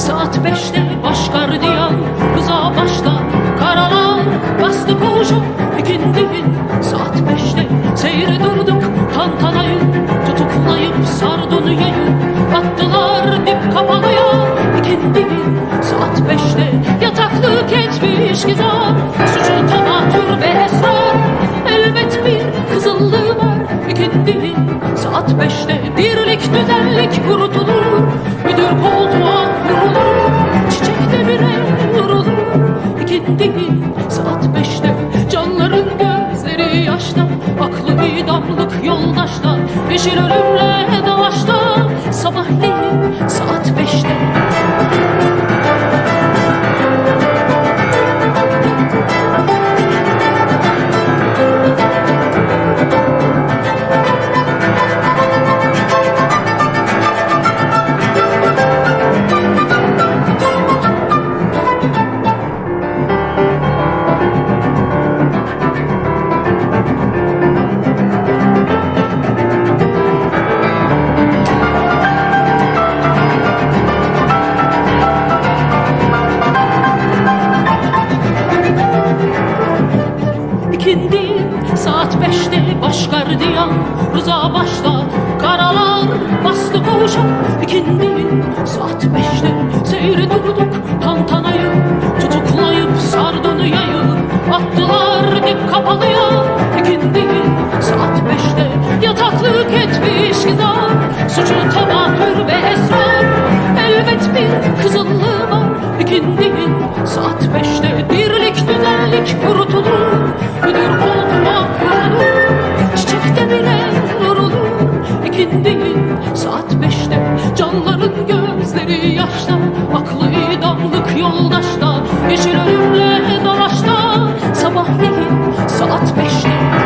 Saat beşte baş gardiyan Kıza başla karalar. Bastı koşup ikindinin Saat beşte seyre durduk Tantanayı. Tutuklayıp sar dönüyeyi Attılar dip kapalıya ikindinin Saat beşte yataklık etmiş gizar. Suçu tamatür ve esrar Elbet bir kızıllığı var. İkindinin Saat beşte dirlik düzenlik kurutulur Müdür koltuğa Çiçekte bir el vurulur. İkindi saat beşte. Canların gözleri yaşta. Aklı idamlık yoldaşta Yeşil ölümle gardiyan Rıza başlar. Karalar bastı koğuşa İkindinin saat beşte. Seyri durduk tantanayı Tutuklayıp sardonyayı attılar dip kapalıya. İkindinin saat beşte yataklık etmiş gizar Suçu insanların gözleri yaşta Aklı idamlık yoldaşta. Yeşil ölümle dalaşta Sabahleyin saat beşte.